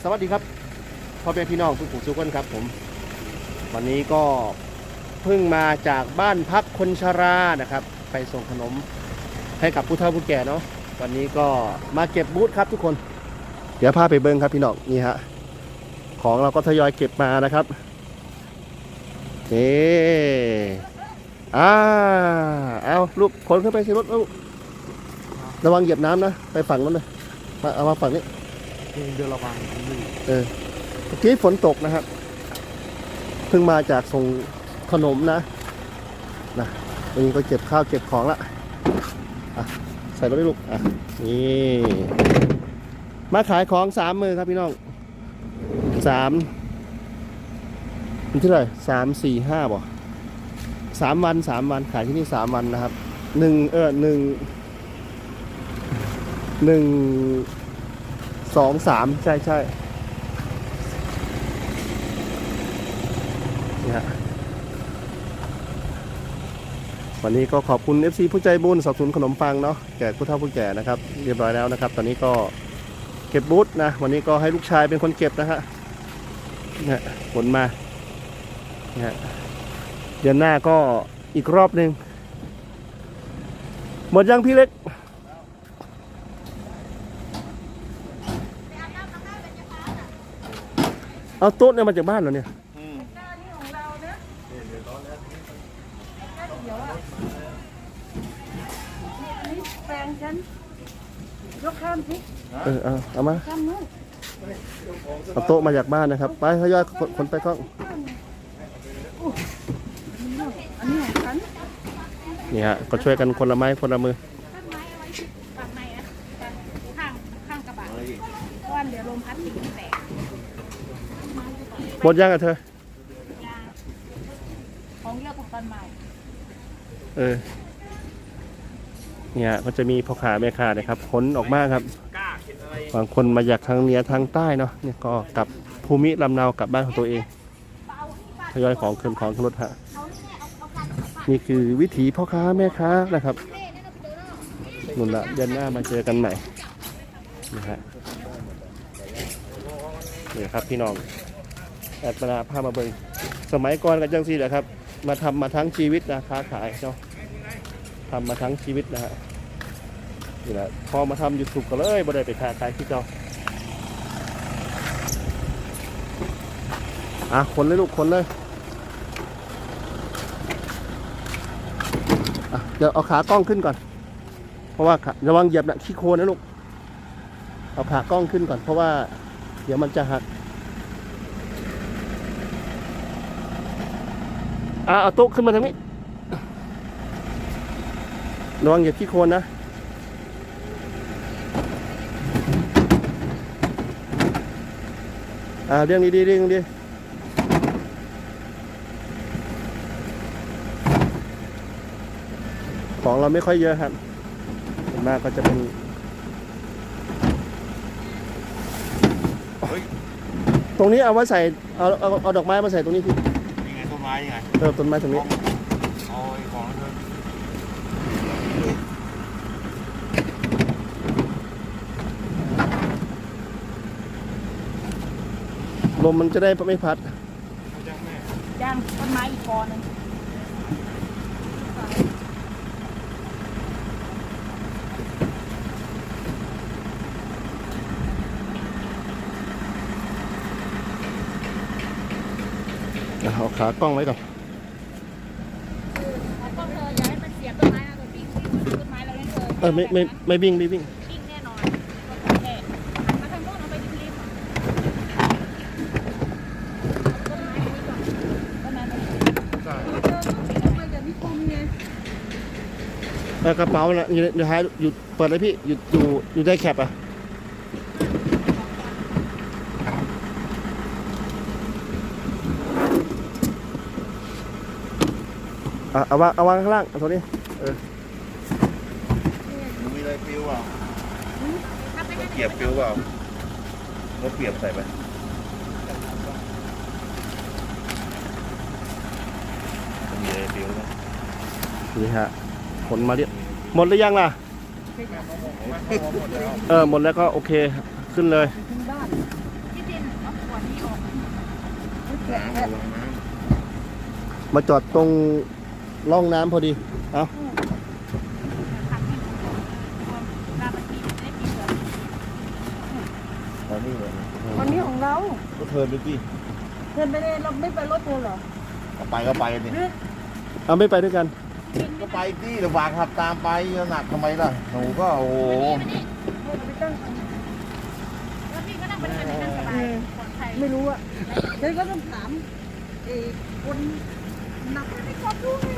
สวัสดีครับพ่อแม่พี่น้องทุกผู้ทุกคนครับผม วันนี้ก็เพิ่งมาจากบ้านพักคนชรานะครับ ไปส่งขนมให้กับผู้เฒ่าผู้แก่เนาะวันนี้ก็มาเก็บบูธครับทุกคน เดี๋ยวพาไปเบิ้งครับพี่น้องนี่ฮะของเราก็ทยอยเก็บมานะครับนี่อ่าเอาลูกขนขึ้นไปสิรถลูกระวังเหยียบน้ำนะ ไปฝั่งนั้นเลยมาเอามาฝั่งนี้ เดือนละวันเออเมื่อกี้ฝนตกนะครับ เพิ่งมาจากส่งขนมนะนะวันนี้ก็เก็บข้าวเก็บของละอะใส่รถได้ลูกอะนี่มาขายของสามมือครับพี่น้องสามมันที่เท่าไหร่สามสี่ห้าบ่สามวันสามวันขายที่นี่สามวันนะครับหนึ่งเออหนึ่งหนึ่ง สองสามใช่ใช่นี่ฮะวันนี้ก็ขอบคุณ FC ผู้ใจบุญสนับสนุนขนมปังเนาะแก่ผู้เฒ่าผู้แก่นะครับ เรียบร้อยแล้วนะครับ ตอนนี้ก็เก็บบูธนะ วันนี้ก็ให้ลูกชายเป็นคนเก็บนะฮะเนี่ยผลมาเนี่ยเดือนหน้าก็อีกรอบหนึ่งหมดยังพี่เล็ก เอาโต๊ะเนี่ยมาจากบ้านเหรอเนี่ยแฟนฉันยกข้ามสิเออเอาเอามาข้ามนู้นเอาโต๊ะมาจากบ้านนะครับ ไปทยอยขนขนไปกล้องนี่ฮะก็ช่วยกันคนละไม้คนละมือ ฝั่งในนะข้างข้างกระบะเพราะว่าเดี๋ยวลมพัดสิ่งแตก หมดยังอะเธอยางของเยอะของตอนใหม่ เออ เนี่ยก็จะมีพ่อค้าแม่ค้านะครับขนออกมาครับบางคนมาจากทางเหนือทางใต้เนาะเนี่ยก็กลับภูมิลำเนากลับบ้านของตัวเองทยอยของคืนของขึ้นรถฮะนี่คือวิถีพ่อค้าแม่ค้านะครับนุ่นละเดือนหน้ามาเจอกันใหม่นะฮะนี่ครับพี่น้อง แอดมาลาพามาเบิงสมัยก่อนกับจังซี่แหละครับ มาทำมาทั้งชีวิตนะค้าขายเนาะทำมาทั้งชีวิตนะฮะนี่แหละพอมาทำยูทูบก็เลยบ่ได้ไปค้าขายที่เจ้าอะคนเลยลูกคนเลยอะเดี๋ยวเอาขากล้องขึ้นก่อน เพราะว่าขาระวังเหยียบนะขี้โคลนนะลูกเอาขากล้องขึ้นก่อนเพราะว่า เดี๋ยวมันจะหัก อะเอาโต๊ะขึ้นมาทางนี้ระวังเหยียบขี้โคลนนะอ่าเรื่องดีๆเรื่องดีของเราไม่ค่อยเยอะครับมากก็จะเป็นตรงนี้เอาไว้ใส่เอาเอาเอาดอกไม้มาใส่ตรงนี้พี่ ไงต้นไม้ยังไงเออต้นไม้ตรงนี้เอาไอ้ของนั้นเถอะลมมันจะได้ไม่พัดเอาจ้างแม่ย่างต้นไม้อีกกอหนึง เอาขากล้องไว้ก่อนแล้วก็เธออย่าให้มันเสียบต้นไม้นะตัวปิ้งปิ้งต้นไม้เราเนี่ยเธอเออไม่ไม่ไม่วิ่งไม่วิ่งปิ้งแน่นอนต้นแน่มาทางโน้นเอาไปริมๆอะต้นไม้ตรงนี้ก่อนต้นไม้ตรงนี้ใช่มันจะมีคมไงเออกระเป๋าน่ะอยู่ในอยู่ท้ายอยู่เปิดเลยพี่อยู่อยู่อยู่ได้แคปอะ อะเอาวางเอาวางข้างล่างเอาตัวนี้มึงมีอะไรฟิวเปล่าถ้าไม่ได้เกียบฟิวเปล่าแล้วเกียบใส่ไปมีอะไรฟิวไหมนี่ฮะผลมาเรียบหมดหรือยังล่ะ เออ หมดแล้วก็โอเคขึ้นเลยถึงบ้านจริงน้ำระวังน้มาจอดตรง ร่องน้ำพอดี เอาทำให้ความราบันทีจะได้กินแบบำตอนนี้เลยวันนี้ของเราก็เทิร์นไปสิเดินไปเลยเราไม่ไปรถเธอเหรอก็ไปก็ไปกันดิเอาไม่ไปด้วยกัน ก็ไปสิเดี๋ยววางขับตามไปจะหนักทำไมล่ะหนูก็โอ้โหวันนี้วันนี้เราไปตั้งแล้วพี่ก็นั่งบนคันนี้นั่งสบายปลอดภัยไม่รู้อะฉันก็ต้องถามเอ้คน หนักไม่ชอบดูไง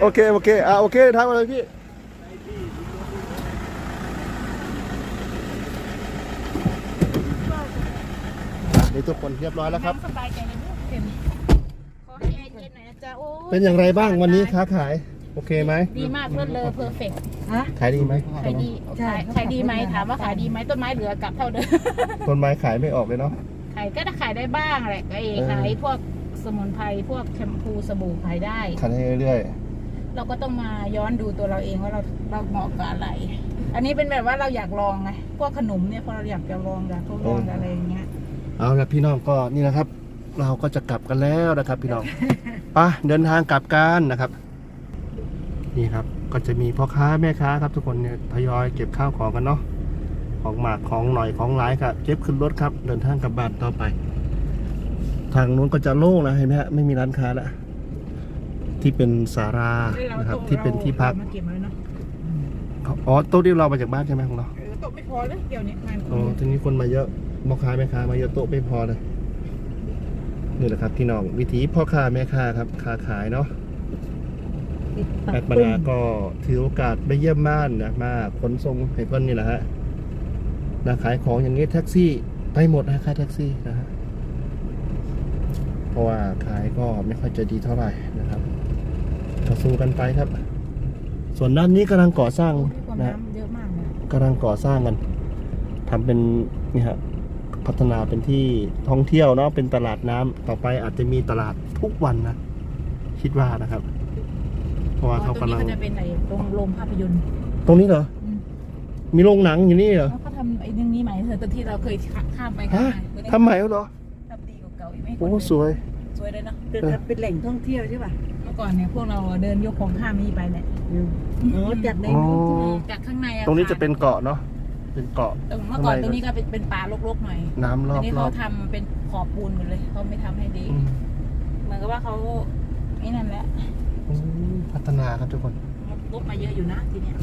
โอเค โอเค อ่าโอเคทางมาเลยพี่นี่ทุกคนเรียบร้อยแล้วครับนั่งสบายใจเลยลูกเต็มขอให้แอร์เย็นหน่อยนะจ๊ะโอ้ยเป็นอย่างไรบ้างวันนี้ค้าขาย โอเคไหม ดีมากเลิศเลอเพอร์เฟกต์ฮะขายดีไหมขายดีขายขายดีไหมถามว่าขายดีไหมต้นไม้เหลือกลับเท่าเดิมต้นไม้ขายไม่ออกเลยเนาะ ขายก็จะขายได้บ้างแหละก็เอเออขายพวก สมุนไพรพวกแชมพูสบู่ขายได้ขายให้เรื่อยเราก็ต้องมาย้อนดูตัวเราเองว่าเราเราเหมาะกับอะไร อันนี้เป็นแบบว่าเราอยากลองไงพวกขนมเนี่ยพอเราอยากจะลองอยากทดลองอะไรอย่างเงี้ยๆ เอาละพี่น้องก็นี่นะครับ เราก็จะกลับกันแล้วนะครับ พี่น้อง ไปเดินทางกลับกันนะครับ นี่ครับก็จะมีพ่อค้าแม่ค้าครับ ทุกคนเนี่ยทยอยเก็บข้าวของกันเนาะของหมากของหน่อยของหลายครับเก็บขึ้นรถครับ เดินทางกลับบ้านต่อไป ทางนู้นก็จะโล่งนะเห็นไหมฮะไม่มีร้านค้าแล้วที่เป็นศาลานะครับ ที่เป็นที่พักมาเก็บไว้เนาะอ๋อโต๊ะที่เรามาจากบ้านใช่ไหมของเราเออโต๊ะไม่พอเลยเดี๋ยวนี้งานอ๋อทีนี้คนมาเยอะพ่อค้าแม่ค้ามาเยอะโต๊ะไม่พอเลยนี่แหละครับพี่น้องวิธีพ่อค้าแม่ค้าครับค้าขายเนาะแอดมานาก็ถือโอกาสไปเยี่ยมบ้านนะมาขนส่งให้เพื่อนนี่แหละฮะนะขายของอย่างนี้แท็กซี่ไปหมดนะค่าแท็กซี่นะฮะเพ ราะว่าขายก็ไม่ค่อยจะดีเท่าไหร่นะครับก็สู้กันไปครับ ส่วนด้านนี้กำลังก่อสร้างที่ความนะน้ำเยอะมากเลยกำลังก่อสร้างกันทำเป็นนี่ฮะพัฒนาเป็นที่ท่องเที่ยวเนาะเป็นตลาดน้ำต่อไปอาจจะมีตลาดทุกวันนะคิดว่านะครับ เพราะว่าเขาตรงกำนี้ลังก็จะเป็นไอ้โรงโรงภาพยนตร์ตรงนี้เหรอ อืมมีโรงหนังอยู่นี่เหรอแล้วเขาทำไอ้เรื่องนี้ใหม่เถอะตอนที่เราเคยข้ามไปข้ามฮะมาทำใหม่แล้วเหรอทำดีกว่าเก่าอีกไม่โอ้สวย สวยเลยเนาะเดินทางเป็นแหล่งท่องเที่ยวใช่ป่ะเมื่อก่อนเนี่ยพวกเราเดินยกของข้ามนี้ไปแหละอ๋อจากในอ๋อนู้นจากข้างในอตรงนี้จะเป็นเกาะเนาะเป็นเกาะตรงเมื่อก่อนตรงนี้ก็เป็นเป็นป่ารกๆหน่อยน้ำรอัอนบนี้รเขาอบทำเป็นขอบปูนหมดเลยเขาไม่ทำให้ดี อืมเหมือนกับว่าเขาไอ้นั่นแหละอืมพัฒนาครับทุกคนลบมาเยอะอยู่นะทีเนี้ย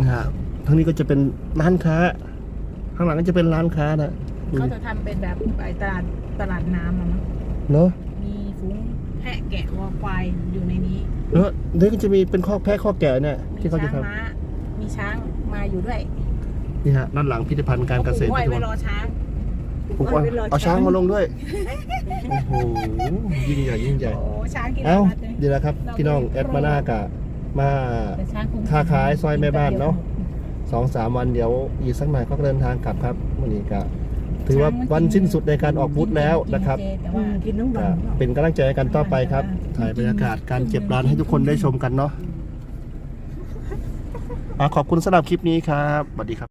นะฮะทั้งนี้ก็จะเป็นร้านค้า ข้างหลังก็จะเป็นร้านค้านะดูเขาดิจะทำเป็นแบบไอ้ตลาดตลาดน้ำอะมั้งเนาะมี ฝูงแพะแกะวัวควายอยู่ในนี้ แล้วเดี๋ยวก็จะมีเป็นข้อแพะข้อแก่เนี่ยมีที่เขาจะช้างทำม้า มีช้างมาอยู่ด้วยนี่ฮะด้านหลังพิพิธภัณฑ์การเกษตรห้อยทุกไว้คนรอช้าง ปลูกว่าเอาช้างมาลงด้วยโอ้โหยิ่งใหญ่ยิ่งใหญ่ โอ้ช้างกินเอ้ารัดเลยเดี๋ยวนะครับ พี่น้องแอดมาหน้ากะมา แต่ช้างคงค้าขายซอยแม่บ้านเนาะ สองสามวันเดี๋ยวอีกสักหน่อยก็เดินทางกลับครับวันนี้ก็ ถือว่าวันสิ้นสุดในการออกบูธแล้วนะครับ กิเจแต่อืว่ามกินน้ำหก็วานเปล่าเป็นกำลังใจให้กันต่อไปครับ ถ่ายบรรยากาศการเก็บร้านให้ทุกคนได้ชมกันเนาะอะขอบคุณสำหรับคลิปนี้ครับสวัสดีครับ